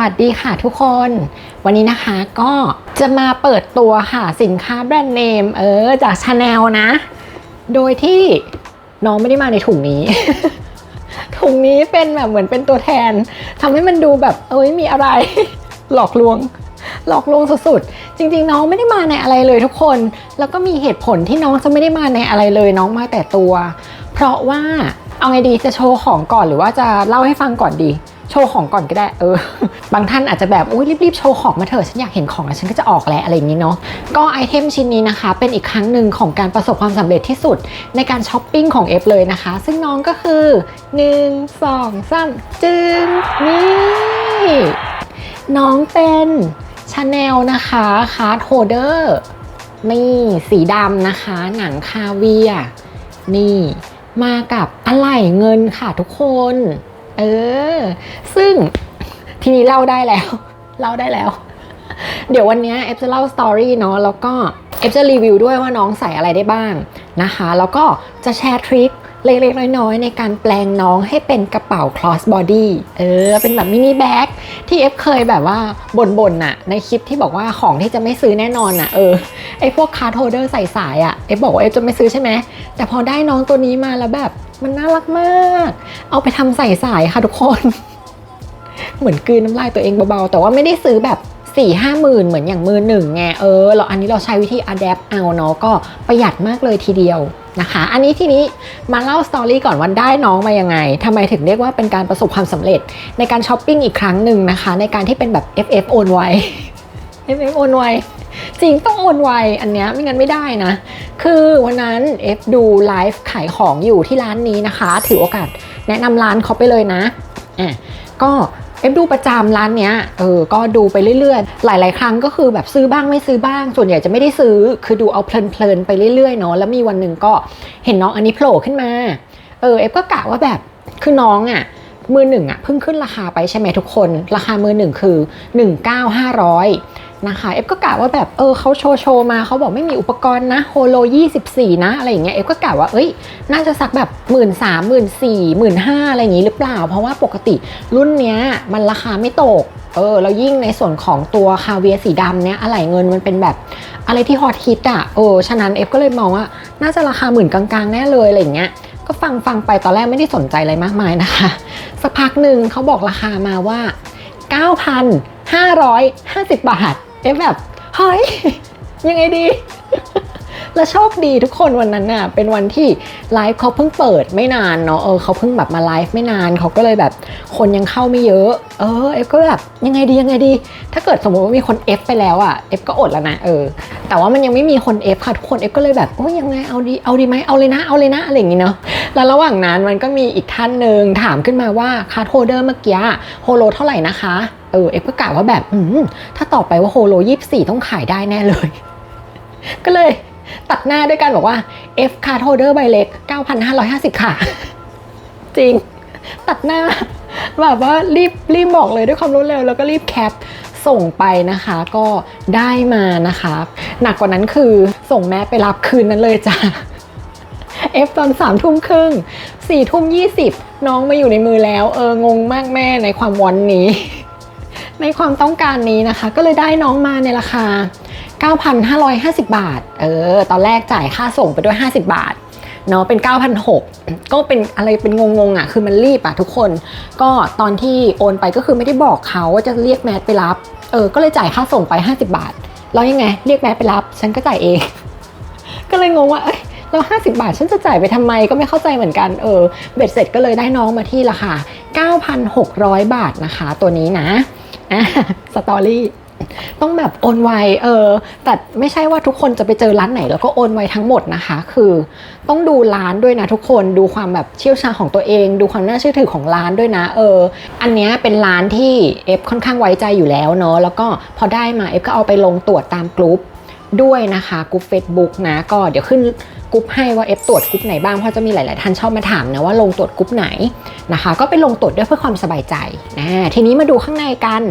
วัสดีค่ะทุกคน วันนี้นะคะก็จะมาเปิดตัวค่ะสินค้าแบรนด์เนมเออจากชาแนลนะ โดยที่น้องไม่ได้มาในถุงนี้ ถุงนี้เป็นแบบเหมือนเป็นตัวแทนทำให้มันดูแบบเอ้ยมีอะไร หลอกลวง หลอกลวงสุดๆ จริง ๆ น้องไม่ได้มาในอะไรเลยทุกคน แล้วก็มีเหตุผลที่น้องจะไม่ได้มาในอะไรเลย น้องมาแต่ตัว เพราะว่าเอาไงดีจะโชว์ของก่อนหรือว่าจะเล่าให้ฟังก่อนดี โชว์ของก่อนก็ได้เออ บางท่านอาจจะแบบอุ้ยรีบๆโชว์ของมาเถอะฉันอยากเห็นของแล้วฉันก็จะออกแล้วอะไรอย่างนี้เนาะก็ไอเทมชิ้นนี้นะคะ เป็นอีกครั้งหนึ่งของการประสบความสำเร็จที่สุดในการช้อปปิ้งของเอฟเลยนะคะ ซึ่งน้องก็คือ 1 2 3จึงนี่น้องเป็นชาแนลนะคะคาร์ดโฮเดอร์นี่สีดำนะคะ หนังคาเวียนี่มากับอะไหล่เงินค่ะทุกคน เออ ซึ่งทีนี้เล่าได้แล้ว เล่าได้แล้ว เดี๋ยววันนี้เอฟจะเล่าสตอรี่เนาะแล้วก็เอฟจะรีวิวด้วยว่าน้องใส่อะไรได้บ้างนะคะ แล้วก็จะแชร์ทริค เล็กๆน้อยๆในการแปลงน้องให้เป็นกระเป๋า cross body เออ เป็นแบบมินิแบ็กที่เอฟเคยแบบว่าบ่นๆน่ะ ในคลิปที่บอกว่าของที่จะไม่ซื้อแน่นอนน่ะ เออ ไอพวกคาร์ดโฮเดอร์ใส่สายอะ เอฟบอกว่าเอฟจะไม่ซื้อใช่ไหม แต่พอได้น้องตัวนี้มาแล้วแบบ มันน่ารักมาก เอาไปทำใส่สายค่ะทุกคน เหมือนกืนน้ำลายตัวเองเบาๆ แต่ว่าไม่ได้ซื้อแบบ 4ี่ห้าหมื่นเหมือนอย่างมือหนึ่งไงเออเราอันนี้เราใช้วิธี adapt เอาเนาะก็ประหยัดมากเลยทีเดียวนะคะ อันนี้ทีนี้มาเล่าสตอรี่ก่อนว่าได้น้องมายังไงทำไมถึงเรียกว่าเป็นการประสบความสำเร็จในการช้อปปิ้งอีกครั้งหนึ่งนะคะ ในการที่เป็นแบบ FF โอนไว FF โอนไวจริงต้องโอนไวอันเนี้ยไม่งั้นไม่ได้นะ คือวันนั้น F ดูไลฟ์ขายของอยู่ที่ร้านนี้นะคะ ถือโอกาสแนะนำร้านเขาไปเลยนะอะก็ อฟดูประจำร้านเนี้ยเออก็ดูไปเรื่อยๆ หลาย ๆ ครั้งก็คือแบบซื้อบ้างไม่ซื้อบ้าง ส่วนใหญ่จะไม่ได้ซื้อคือดูเอาเพลินๆไปเรื่อยๆเนาะแล้วมีวันหนึ่งก็เห็นน้องอันนี้โผล่ขึ้นมาเออเอฟก็กะว่าแบบคือน้องอะ่ะมือหนึ่งอะ่ะเพิ่งขึ้นราคาไปใช่ไหมทุกคน ราคามือหนึ่งคือ 19,500 นะคะเอฟก็กะว่าแบบเออเขาโชว์โชว์มาเขาบอกไม่มีอุปกรณ์นะโฮโล24 นะอะไรอย่างเงี้ยเอฟก็กะว่าเอ้ยน่าจะสักแบบหมื่นสามหมื่นสี่หมื่นห้าอะไรอย่างงี้หรือเปล่า เพราะว่าปกติรุ่นเนี้ยมันราคาไม่ตกเออแล้วยิ่งในส่วนของตัวคาเวียร์สีดำเนี้ยอะไหล่เงินมันเป็นแบบอะไรที่ฮอตฮิตอะเออฉะนั้นเอฟก็เลยมองว่าน่าจะราคาหมื่นกลางๆแน่เลยอะไรอย่างเงี้ยก็ฟังฟังไปตอนแรกไม่ได้สนใจอะไรมากมายนะคะ สักพักหนึ่งเขาบอกราคามาว่า 9,550 บาท เอ๊ะแบบเฮ้ยยังไงดี แล้วโชคดีทุกคนวันนั้นน่ะ เป็นวันที่ไลฟ์เขาเพิ่งเปิดไม่นานเนาะเออเขาเพิ่งแบบมาไลฟ์ไม่นานเขาก็เลยแบบ คนยังเข้าไม่เยอะ เออเอฟก็แบบยังไงดียังไงดี ถ้าเกิดสมมติว่ามีคน F ไปแล้วอะ F ก็อดแล้วนะเออ แต่ว่ามันยังไม่มีคน F ค่ะทุกคน F ก็เลยแบบโอ้ยยังไงเอาดีเอาดีไหมเอาเลยนะเอาเลยนะอะไรอย่างงี้เนาะแล้วระหว่างนั้นมันก็มีอีกท่านหนึ่งถามขึ้นมาว่าคาร์โฮเดอร์เมื่อกี้โฮโลเท่าไหร่นะคะ เออเอฟก็กล่าวว่าแบบอืถ้าต่อไปว่าโฮโลยี่สี่ต้องขายได้แน่เลย ก็เลยตัดหน้าด้วยกันบอกว่า F card holder ใบเล็ก 9,550 ค่ะ จริง ตัดหน้า แบบว่ารีบรีบบอกเลยด้วยความรวดเร็วแล้วก็รีบแคปส่งไปนะคะก็ได้มานะคะ หนักกว่านั้นคือส่งแม่ไปรับคืนนั้นเลยจ้า F ตอนสามทุ่มครึ่งสี่ทุ่มยี่สิบน้องมาอยู่ในมือแล้ว เอองงมากแม่ในความวันนี้ ในความต้องการนี้นะคะ ก็เลยได้น้องมาในราคา 9,550 บาท เออ ตอนแรกจ่ายค่าส่งไปด้วย 50 บาท เนาะเป็น 9,600 ก็เป็นอะไรเป็นงงๆอะ คือมันรีบอะทุกคน ก็ตอนที่โอนไปก็คือไม่ได้บอกเขาว่าจะเรียกแมทไปรับ เออ ก็เลยจ่ายค่าส่งไป 50 บาท แล้วยังไง เรียกแมทไปรับ ฉันก็จ่ายเอง ก็เลยงงว่า เอ้ยแล้ว 50 บาท ฉันจะจ่ายไปทำไมก็ไม่เข้าใจเหมือนกัน เออ เบ็ดเสร็จก็เลยได้น้องมาที่ราคา 9,600 บาทนะคะ ตัวนี้นะ อะสตอรี่ต้องแบบโอนไวเออ แต่ไม่ใช่ว่าทุกคนจะไปเจอร้านไหน แล้วก็โอนไวทั้งหมดนะคะ คือต้องดูร้านด้วยนะทุกคน ดูความแบบเชี่ยวชาญของตัวเอง ดูความน่าเชื่อถือของร้านด้วยนะ เออ อันนี้เป็นร้านที่เอฟค่อนข้างไว้ใจอยู่แล้วเนาะ แล้วก็พอได้มาเอฟก็เอาไปลงตรวจตามกลุ่ม ด้วยนะคะกลุ่ม Facebook นะก็เดี๋ยวขึ้นกลุ่มให้ว่าเอฟตรวจกลุ่มไหนบ้างเพราะจะมีหลาย ๆ ท่านชอบมาถามนะว่าลงตรวจกลุ่มไหนนะคะ ก็ไปลงตรวจด้วยเพื่อความสบายใจนะทีนี้มาดูข้างในกัน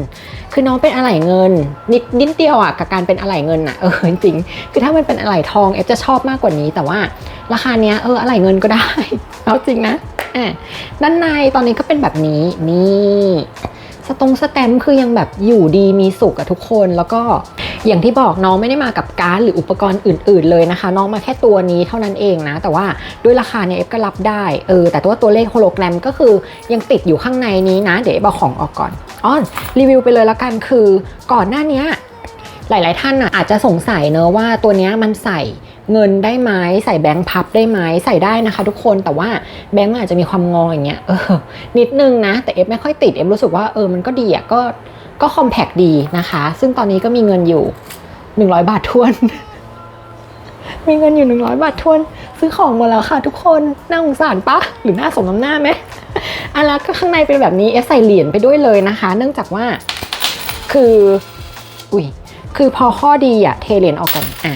คือน้องเป็นอะไหล่เงิน นิดนิดเดียวอะกับการเป็นอะไหล่เงินอะเออจริงคือถ้ามันเป็นอะไหล่ทองเอฟจะชอบมากกว่านี้ แต่ว่าราคาเนี้ยเอออะไหล่เงินก็ได้เอาจริงนะอะด้านในตอนนี้ก็เป็นแบบนี้นี่สตงสแตมคือยังแบบอยู่ดีมีสุขกับทุกคนแล้วก็ อย่างที่บอกน้องไม่ได้มากับการ์ดหรืออุปกรณ์อื่น ๆ เลยนะคะ น้องมาแค่ตัวนี้เท่านั้นเองนะ แต่ว่าด้วยราคาเนี่ยเอฟก็รับได้เออแต่ว่าตัวเลขโฮโลแกรมก็คือยังติดอยู่ข้างในนี้นะ เดี๋ยวเอฟเอาของออกก่อนอ๋อรีวิวไปเลยละกันคือก่อนหน้านี้หลาย ๆ ท่านอาจจะสงสัยเนอะว่าตัวนี้มันใส่เงินได้ไหมใส่แบงค์พับได้ไหมใส่ได้นะคะ ทุกคนแต่ว่าแบงค์มันอาจจะมีความงออย่างเงี้ยเออนิดนึงนะ แต่เอฟไม่ค่อยติดเอฟรู้สึกว่าเออมันก็ดีอะก็ ก็คอมแพกดีนะคะ ซึ่งตอนนี้ก็มีเงินอยู่ 100 บาททวน มีเงินอยู่ 100 บาททวน ซื้อของหมดแล้วค่ะทุกคนน่าสงสารปะหรือน่าสมน้ำหน้าไหมอันละก็ข้างในเป็นแบบนี้เอฟใส่เหรียญไปด้วยเลยนะคะ เนื่องจากว่าคือ อุ้ยคือพอข้อดีอะเทเหรียญออกกันอะ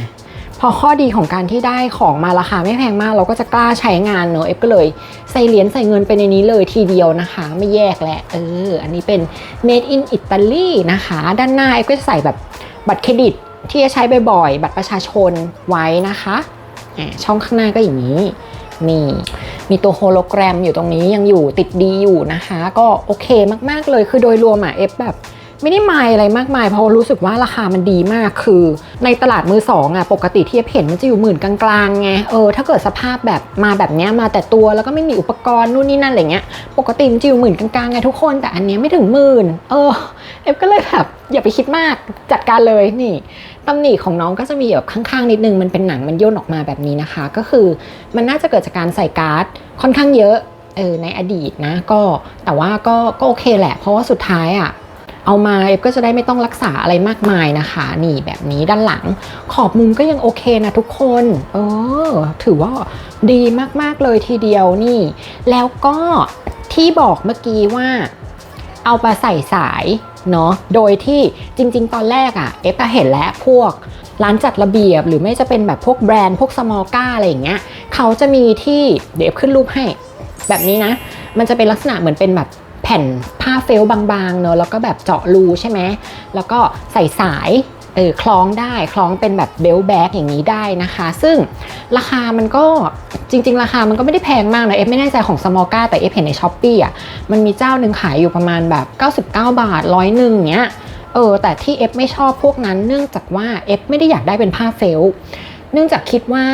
พอข้อดีของการที่ได้ของมาราคาไม่แพงมาก เราก็จะกล้าใช้งานเนอะเอฟก็เลยใส่เหรียญใส่เงินไปในนี้เลยทีเดียวนะคะ ไม่แยกแหละเอออันนี้เป็น made in Italy นะคะ ด้านหน้าเอฟก็จะใส่แบบบัตรเครดิตที่จะใช้บ่อยๆ บัตรประชาชนไว้นะคะอ่าช่องข้างหน้าก็อย่างนี้นี่มีตัวโฮโลแกรมอยู่ตรงนี้ยังอยู่ติดดีอยู่นะคะ ก็โอเคมากๆเลยคือโดยรวมอะเอฟแบบ ไม่ได้มายอะไรมากมาย เพราะรู้สึกว่าราคามันดีมากคือ ในตลาดมือสองอะปกติที่เห็นมันจะอยู่หมื่นกลางๆไงเออถ้าเกิดสภาพแบบมาแบบเนี้ยมาแต่ตัวแล้วก็ไม่มีอุปกรณ์นู่นนี่นั่นอะไรเงี้ยปกติมันจะอยู่หมื่นกลางๆไงทุกคนแต่อันเนี้ยไม่ถึงหมื่นเออเอฟก็เลยแบบอย่าไปคิดมากจัดการเลยนี่ตำหนิของน้องก็จะมีแบบข้างๆนิดนึงมันเป็นหนังมันย่นออกมาแบบนี้นะคะ ก็คือมันน่าจะเกิดจากการใส่การ์ดค่อนข้างเยอะเออในอดีตนะก็แต่ว่าก็ก็โอเคแหละ เพราะว่าสุดท้ายอะ เอามาเอฟก็จะได้ไม่ต้องรักษาอะไรมากมายนะคะ นี่แบบนี้ด้านหลัง ขอบมุมก็ยังโอเคนะทุกคนเออถือว่าดีมากๆเลยทีเดียวนี่ แล้วก็ที่บอกเมื่อกี้ว่าเอาไปใส่สายเนาะโดยที่จริง ๆ ตอนแรกอะ่ะเอฟก็เห็นแล้วพวกร้านจัดระเบียบหรือไม่จะเป็นแบบพวกแบรนด์พวกสมอลก้าอะไรอย่างเงี้ยเขาจะมีที่เดี๋ยวเอฟขึ้นรูปให้ แบบนี้นะ มันจะเป็นลักษณะเหมือนเป็นแบบ แผ่นผ้าเฟลบางๆเนอะแล้วก็แบบเจาะรูใช่ไหมแล้วก็ใส่สายเออคล้องได้คล้องเป็นแบบเบลแบ็กอย่างนี้ได้นะคะ ซึ่งราคามันก็จริง ๆ ราคามันก็ไม่ได้แพงมากนะเอฟไม่แน่ใจของสมอลก้าแต่เอฟเห็นในช้อปปี้อะมันมีเจ้าหนึ่งขายอยู่ประมาณแบบ 99 บาทร้อยหนึ่งเนี้ยเออแต่ที่เอฟไม่ชอบพวกนั้นเนื่องจากว่าเอฟไม่ได้อยากได้เป็นผ้าเฟลเนื่องจากคิดว่า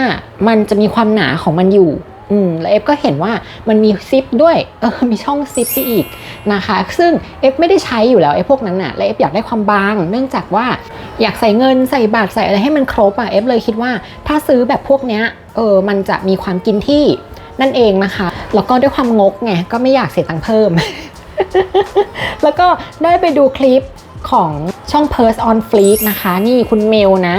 มันจะมีความหนาของมันอยู่ อืมแล้วเอฟก็เห็นว่ามันมีซิปด้วยเออมีช่องซิปไปอีกนะคะ ซึ่งเอฟไม่ได้ใช้อยู่แล้วไอ้พวกนั้นน่ะและเอฟอยากได้ความบาง เนื่องจากว่าอยากใส่เงินใส่บาทใส่อะไรให้มันครบอะเอฟเลยคิดว่าถ้าซื้อแบบพวกเนี้ยเออมันจะมีความกินที่นั่นเองนะคะ แล้วก็ด้วยความงกไงก็ไม่อยากเสียตังค์เพิ่ม แล้วก็ได้ไปดูคลิปของช่อง Purse on Fleek นะคะ นี่คุณเมลนะ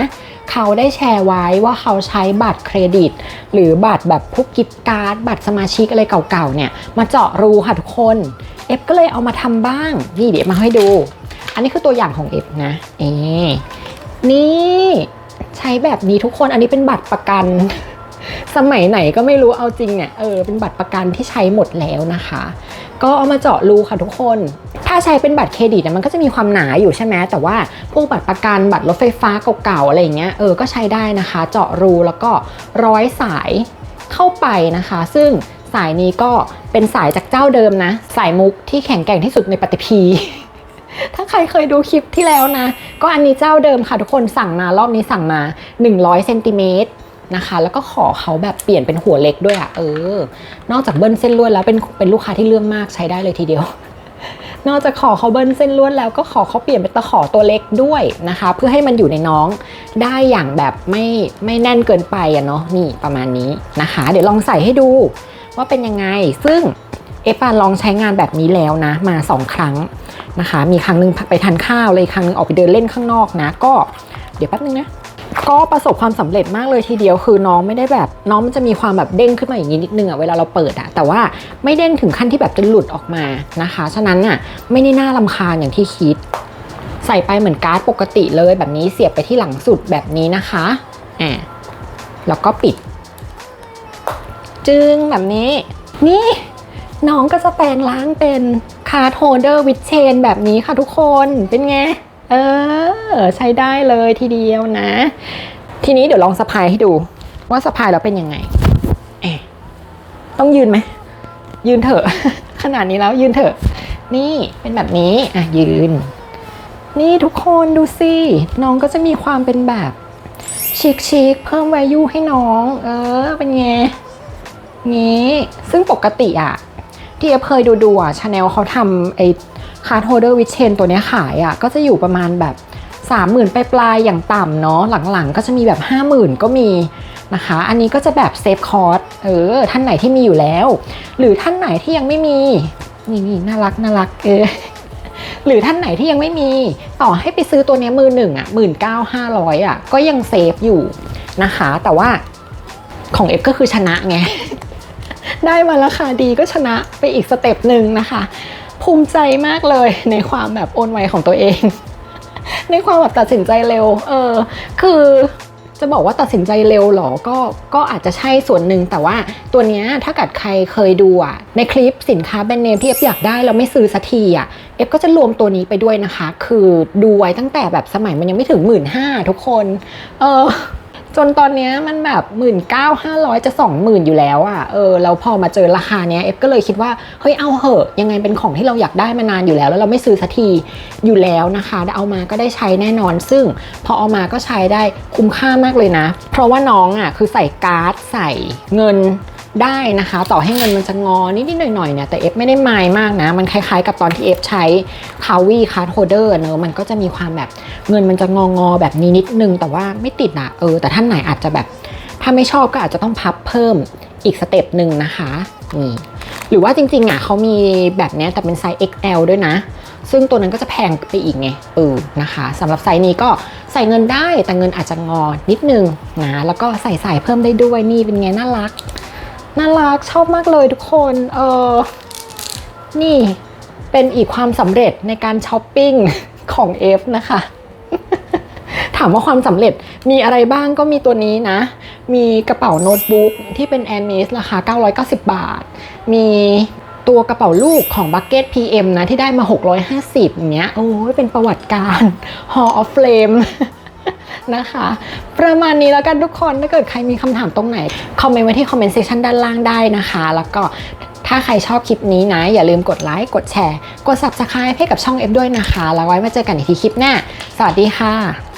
เขาได้แชร์ไว้ว่าเขาใช้บัตรเครดิต หรือบัตรแบบพวกกิฟต์การ์ดบัตรสมาชิกอะไรเก่าๆเนี่ยมาเจาะรูค่ะทุกคนเอฟก็เลยเอามาทำบ้างนี่เดี๋ยวมาให้ดู อันนี้คือตัวอย่างของเอฟนะเอนี่ใช้แบบนี้ทุกคนอันนี้เป็นบัตรประกัน สมัยไหนก็ไม่รู้เอาจริงเนี่ยเออเป็นบัตรประกันที่ใช้หมดแล้วนะคะ ก็เอามาเจาะรูค่ะทุกคน ถ้าใช้เป็นบัตรเครดิตนะมันก็จะมีความหนาอยู่ใช่ไหมแต่ว่าพวกบัตรประกันบัตรรถไฟฟ้าเก่าๆอะไรเงี้ยเออก็ใช้ได้นะคะ เจาะรูแล้วก็ร้อยสายเข้าไปนะคะ ซึ่งสายนี้ก็เป็นสายจากเจ้าเดิมนะ สายมุกที่แข็งแกร่งที่สุดในปฏิพี ถ้าใครเคยดูคลิปที่แล้วนะ ก็อันนี้เจ้าเดิมค่ะทุกคนสั่งมารอบนี้สั่งมา 100เซนติเมตร นะคะ แล้วก็ขอเขาแบบเปลี่ยนเป็นหัวเล็กด้วยอะ่ะเออ นอกจากเบิ้ลเส้นลวดแล้วเป็นเป็นลูกค้าที่เลื่อมมากใช้ได้เลยทีเดียว นอกจากขอเขาเบิ้ลเส้นลวดแล้วก็ขอเขาเปลี่ยนเป็นตะขอตัวเล็กด้วยนะคะ เพื่อให้มันอยู่ในน้องได้อย่างแบบไม่ไม่แน่นเกินไปอะเนาะนี่ประมาณนี้นะคะ เดี๋ยวลองใส่ให้ดูว่าเป็นยังไงซึ่งเอฟาลองใช้งานแบบนี้แล้วนะ มาสองครั้งนะคะ มีครั้งหนึงไปทานข้าวเลยครั้งหนึงออกไปเดินเล่นข้างนอกนะ ก็เดี๋ยวแป๊บนึงนะ ก็ประสบความสำเร็จมากเลยทีเดียวคือน้องไม่ได้แบบน้องมันจะมีความแบบเด้งขึ้นมาอย่างนี้นิดนึงอะเวลาเราเปิดอะแต่ว่าไม่เด้งถึงขั้นที่แบบจะหลุดออกมานะคะ ฉะนั้นอะไม่ได้น่าลำคาญอย่างที่คิด ใส่ไปเหมือนการ์ดปกติเลยแบบนี้เสียบไปที่หลังสุดแบบนี้นะคะอ่าแล้วก็ปิด จึงแบบนี้ นี่น้องก็จะแปลงล้างเป็นคาร์โฮเดอร์วิดเชนแบบนี้ค่ะทุกคนเป็นไง เออ ใช้ได้เลยทีเดียวนะ ทีนี้เดี๋ยวลองสะพายให้ดู ว่าสะพายแล้วเป็นยังไง เอะต้องยืนไหม ยืนเถอะ ขนาดนี้แล้วยืนเถอะ นี่เป็นแบบนี้อะยืน นี่ทุกคนดูสิน้องก็จะมีความเป็นแบบชิคชิคๆเพิ่ม value ให้น้อง เออ เป็นไงงี้ซึ่งปกติอะที่เอเคยดูดูอะชาแนลเขาทำไอ คาร์ดโฮเดอร์วิเชนตัวนี้ขายอะก็จะอยู่ประมาณแบบ 30,000ปลายๆอย่างต่ำเนาะหลังๆ ก็จะมีแบบ 50,000 ก็มีนะคะ อันนี้ก็จะแบบเซฟคอร์สเออท่านไหนที่มีอยู่แล้ว หรือท่านไหนที่ยังไม่มีนี่นี่น่ารักน่ารักเออหรือท่านไหนที่ยังไม่มีต่อให้ไปซื้อตัวนี้มือหนึ่งอะหมื่นเก้าห้าร้อยอะก็ยังเซฟอยู่นะคะ แต่ว่าของเอฟก็คือชนะไง ได้มาราคาดีก็ชนะไปอีกสเต็ปหนึ่งนะคะ ภูมิใจมากเลยในความแบบโอนไวของตัวเอง ในความแบบตัดสินใจเร็ว เออ คือจะบอกว่าตัดสินใจเร็วหรอ ก็ก็อาจจะใช่ส่วนหนึ่งแต่ว่าตัวเนี้ยถ้าเกิดใครเคยดูอะในคลิปสินค้าแบรนด์เนมที่เอฟอยากได้แล้วไม่ซื้อสักทีอะเอฟก็จะรวมตัวนี้ไปด้วยนะคะ คือดูไว้ตั้งแต่แบบสมัยมันยังไม่ถึงหมื่นห้าทุกคน เออ จนตอนนี้มันแบบหมื่นเก้าห้าร้อยจะสองหมื่นอยู่แล้วอะ่ะเออแล้วพอมาเจอราคาเนี้ยเอฟก็เลยคิดว่าเฮ้ยเอาเหอะยังไงเป็นของที่เราอยากได้มานานอยู่แล้ว แล้วเราไม่ซื้อสักทีอยู่แล้วนะคะเอามาก็ได้ใช้แน่นอน ซึ่งพอเอามาก็ใช้ได้คุ้มค่ามากเลยนะ เพราะว่าน้องอะ่ะคือใส่การ์ดใส่เงิน ได้นะคะ ต่อให้เงินมันจะงอนิดๆหน่อยๆเนี่ยแต่เอฟไม่ได้มายมากนะ มันคล้ายๆกับตอนที่เอฟใช้คาวีคาร์ดโฮเดอร์เนอะมันก็จะมีความแบบเงินมันจะงองอๆแบบนี้นิดนึง แต่ว่าไม่ติดอะเออ แต่ท่านไหนอาจจะแบบ ถ้าไม่ชอบก็อาจจะต้องพับเพิ่มอีกสเต็ปหนึ่งนะคะนี่หรือว่าจริงๆอะเขามีแบบนี้แต่เป็นไซส์ XL ด้วยนะ ซึ่งตัวนั้นก็จะแพงไปอีกไงเออนะคะสำหรับไซส์นี้ก็ใส่เงินได้แต่เงินอาจจะงอนิดนึงนะแล้วก็ใส่สายเพิ่มได้ด้วยนี่เป็นไงน่ารัก น่ารักชอบมากเลยทุกคนเออนี่เป็นอีกความสำเร็จในการช้อปปิ้งของ F นะคะ ถามว่าความสำเร็จมีอะไรบ้างก็มีตัวนี้นะ มีกระเป๋าโน้ตบุ๊กที่เป็น a i r m e s ราคา 990 บาท มีตัวกระเป๋าลูกของ Bucket PM นะ ที่ได้มา 650อย่างเงี้ยโอ้ยเป็นประวัติการ Hall of Flame นะคะ ประมาณนี้แล้วกันทุกคนถ้าเกิดใครมีคำถามตรงไหน คอมเมนต์ไว้ที่คอมเมนต์เซสชันด้านล่างได้นะคะ แล้วก็ถ้าใครชอบคลิปนี้นะ อย่าลืมกดไลค์กดแชร์ กด Subscribe ให้กับช่อง F ด้วยนะคะ แล้วไว้มาเจอกันอีกทีคลิปหน้า สวัสดีค่ะ